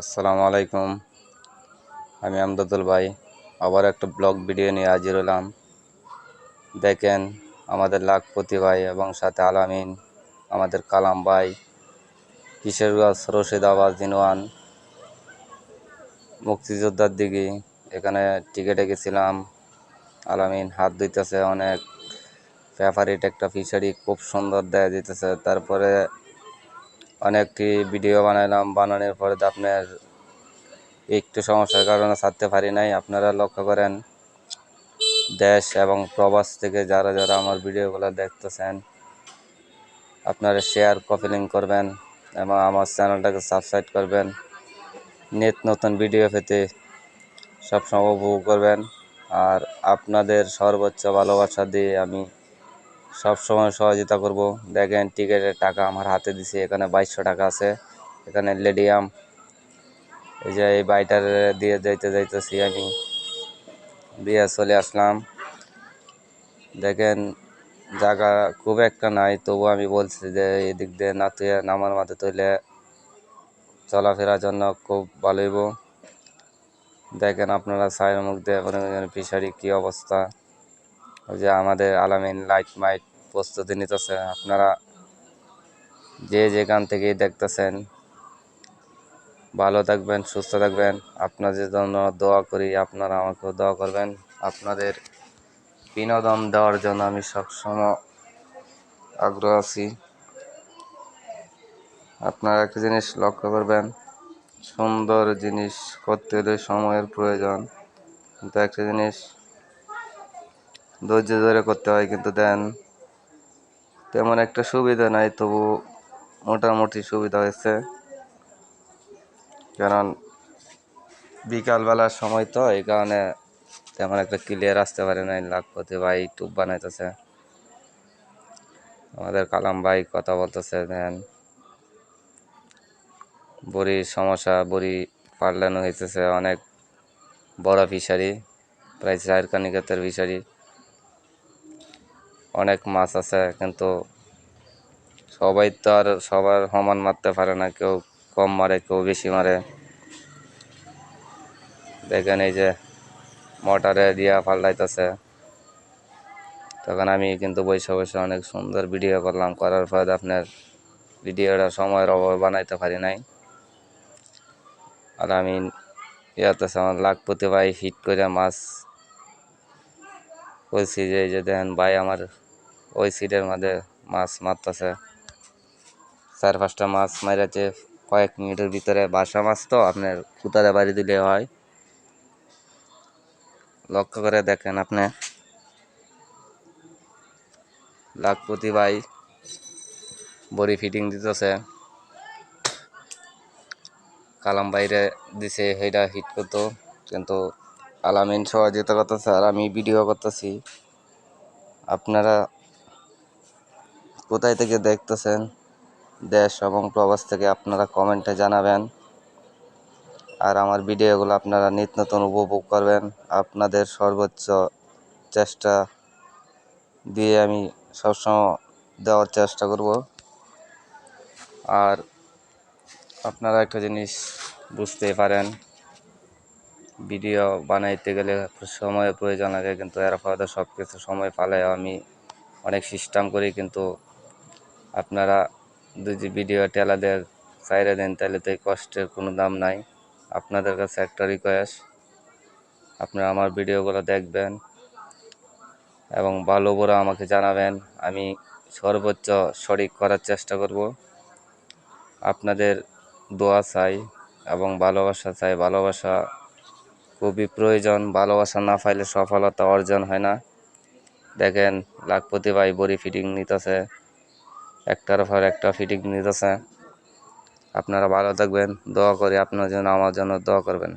আসসালামু আলাইকুম। আমি আমদাদুল ভাই। আবার একটা ব্লগ ভিডিও নিয়ে হাজির হলাম। দেখেন আমাদের লাখপতি ভাই এবং সাথে আলামিন, আমাদের কালাম ভাই, কিশোরগঞ্জ রশিদাবাদ জিনওয়ান, মুক্তিযোদ্ধার দিকে এখানে টিকিটে গেছিলাম। আলামিন হাত ধুইতেছে অনেক। ফেভারিট একটা ফিশারি খুব সুন্দর দেখা যেতেছে তারপরে অনেকটি ভিডিও বানাইলাম, বানানোর পরে আপনার একটু সমস্যার কারণে ছাড়তে পারি নাই। আপনারা লক্ষ্য করেন, দেশ এবং প্রবাস থেকে যারা যারা আমার ভিডিওগুলো দেখতেছেন, আপনারা শেয়ার কপি লিঙ্ক করবেন এবং আমার চ্যানেলটাকে সাবস্ক্রাইব করবেন। নিত নতুন ভিডিও পেতে সবসময় উপভোগ করবেন। আর আপনাদের সর্বোচ্চ ভালোবাসা দিয়ে আমি সবসময় সহযোগিতা করব। দেখেন, টিকিটের টাকা আমার হাতে দিছে। এখানে বাইশশো টাকা আছে। এখানে লেডিয়াম। এই যে এই বাইটার দিয়ে যাইতে যাইতেছি আমি। দিয়ে চলে আসলাম। দেখেন, জায়গা খুব একটা নাই। তবু আমি বলছি যে, এদিক দিয়ে না নামার মাথা তুলে চলাফেরার জন্য খুব ভালোইব দেখেন, আপনারা সাইড মুখ দিয়ে ফিশারি কী অবস্থা। যে আমাদের আলামিন লাইট মাইট প্রস্তুতি নিতেছে। আপনারা যে যেখান থেকেই দেখতেছেন, ভালো থাকবেন, সুস্থ থাকবেন। আপনাদের জন্য দোয়া করি, আপনারা আমাকেও দোয়া করবেন। আপনাদের বিনোদন দেওয়ার জন্য আমি সবসময় আগ্রহ আছি। আপনারা একটা জিনিস লক্ষ্য করবেন, সুন্দর জিনিস করতে হলে সময়ের প্রয়োজন। কিন্তু একটা জিনিস ধৈর্য ধরে করতে হয়, কিন্তু দেন তেমন একটা সুবিধা নাই, তবু মোটামুটি সুবিধা হয়েছে। কারণ বিকালবেলার সময় তো, এই কারণে তেমন একটা ক্লিয়ার আসতে পারে নাই লাখপতি ভাই টুব বানাইতেছে। আমাদের কালাম ভাই কথা বলতেছে, দেন বড়ি সমস্যা, বড়ি পাল্টানো হইতেছে অনেক বড় ফিশারি প্রায় চার কানিকাতের ফিশারি অনেক মাছ আছে, কিন্তু সবাই তো আর সবার সমান মারতে পারে না, কেউ কম মারে, কেউ বেশি মারে। দেখেন এই যে মোটরে দিয়া পাল্টাইতেছে। তখন আমি কিন্তু বসে বসে অনেক সুন্দর ভিডিও করলাম, করার পর আপনার ভিডিওটা সময়ের অভাবে বানাইতে পারি নাই। আর আমি ইয়াতে আমার লাখপতি ভাই হিট করে মাছ বলছি যে, এই যে দেখেন ভাই আমার ওই সিটের মধ্যে মাছ মারতেছে। চার পাঁচটা মাছ মারাচ্ছে কয়েক মিনিটের ভিতরে বাসা মাছ তো, আপনার কুতারে বাড়ি দিলে হয়। লক্ষ্য করে দেখেন আপনি। লাখপতি ভাই বড়ি ফিটিং দিতেছে। কালাম বাইরে দিছে সেইটা হিট করতো। কিন্তু আলামিন যেতে করতেছে আর আমি ভিডিও করতেছি। আপনারা কোথায় থেকে দেখতেছেন? দেশ এবং প্রবাস থেকে আপনারা কমেন্টে জানাবেন। আর আমার ভিডিওগুলো আপনারা নিত্য নতুন উপভোগ করবেন। আপনাদের সর্বোচ্চ চেষ্টা দিয়ে আমি সবসময় দেওয়ার চেষ্টা করব। আর আপনারা একটা জিনিস বুঝতে পারেন, ভিডিও বানাইতে গেলে সময়ের প্রয়োজন লাগে, কিন্তু এর ফলে সব কিছু সময় পালে আমি অনেক সিস্টেম করি, কিন্তু আপনারা যদি ভিডিও টেলাদের চাইরে দেন, তাহলে তো এই কষ্টের কোনো দাম নাই। আপনাদের কাছে একটা রিকোয়েস্ট আপনারা আমার ভিডিওগুলো দেখবেন এবং ভালো বড় আমাকে জানাবেন। আমি সর্বোচ্চ সঠিক করার চেষ্টা করব। আপনাদের দোয়া চাই এবং ভালোবাসা চাই। ভালোবাসা খুবই প্রয়োজন। ভালোবাসা না পাইলে সফলতা অর্জন হয় না। দেখেন, লাখপতি ভাই বড়ি ফিটিং নিতেছে। একটার পর একটা ফিটিং নিতেছে। আপনারা ভালো থাকবেন, দোয়া করি আপনার জন্য, আমার জন্য দোয়া করবেন।